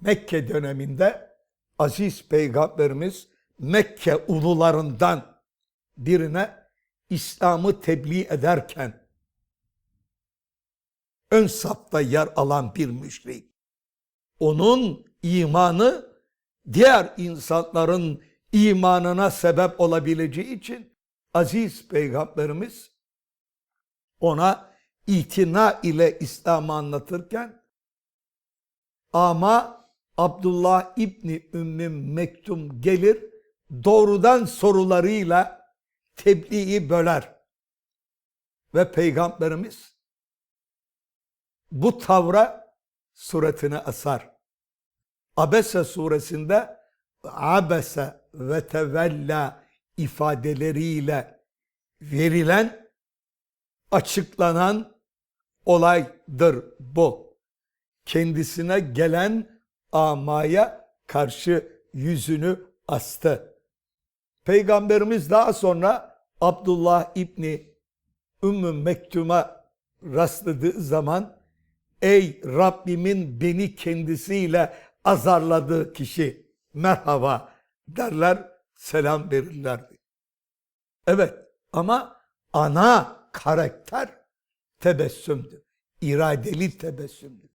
Mekke döneminde aziz peygamberimiz Mekke ulularından birine İslam'ı tebliğ ederken ön safta yer alan bir müşrik. Onun imanı diğer insanların imanına sebep olabileceği için aziz peygamberimiz ona itina ile İslam'ı anlatırken ama Abdullah İbni Ümmü Mektum gelir doğrudan sorularıyla tebliği böler. Ve Peygamberimiz bu tavra suretini asar. Abese suresinde abese ve tevella ifadeleriyle verilen açıklanan olaydır bu. Kendisine gelen amaya karşı yüzünü astı. Peygamberimiz daha sonra Abdullah İbni Ümmü Mektum'a rastladığı zaman ey Rabbimin beni kendisiyle azarladığı kişi merhaba derler selam verirlerdi. Evet ama ana karakter tebessümdü. İradeli tebessümdü.